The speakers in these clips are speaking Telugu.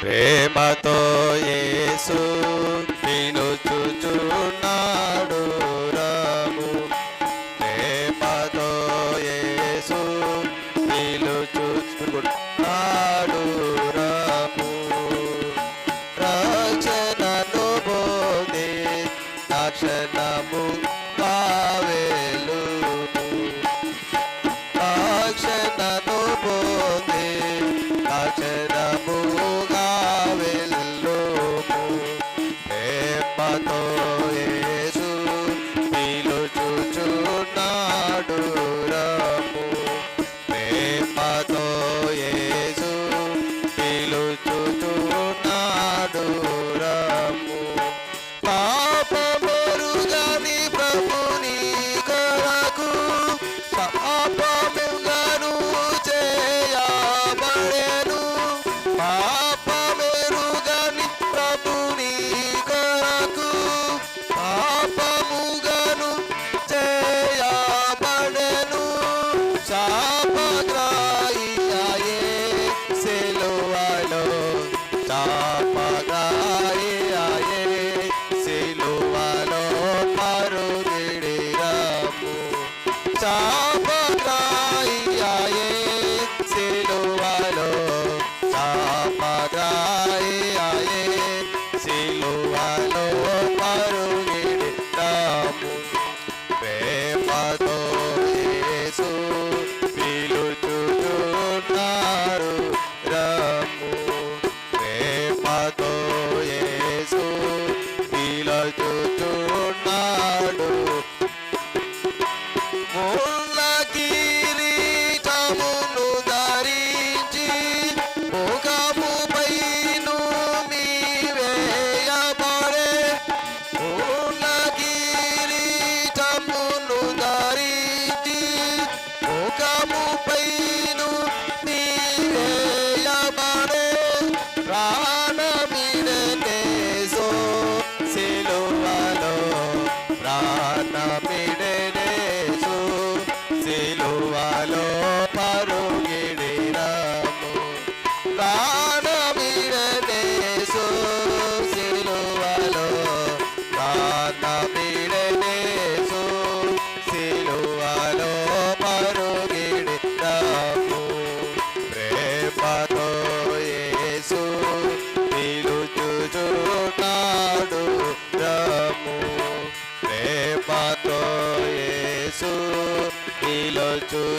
ప్రేమతో యేసు పిలుచుచున్నాడు రాము. ప్రేమతో యేసు పిలుచుచున్నాడు రాము. రచనను బోధి దర్శనము కావేలు రచనను బోధి దర్శనము కా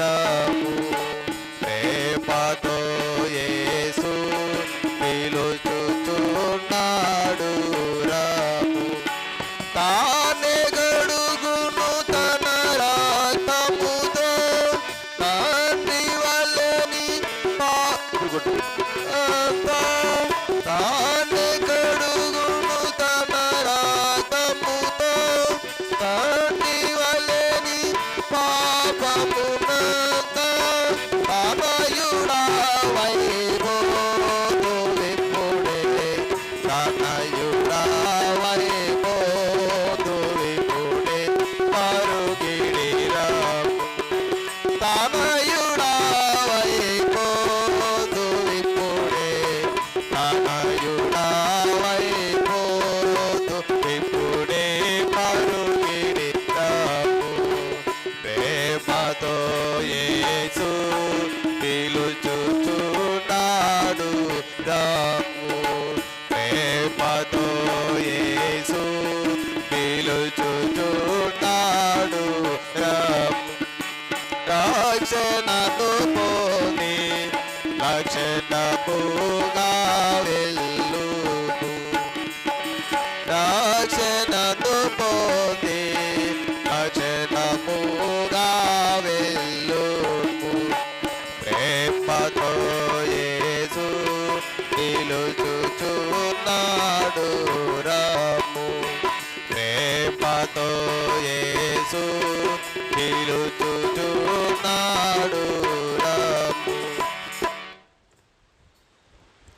Ram రక్షణముగా వెళ్ళుము ప్రేమతో యేసు నిలుచుచున్నాడు రాము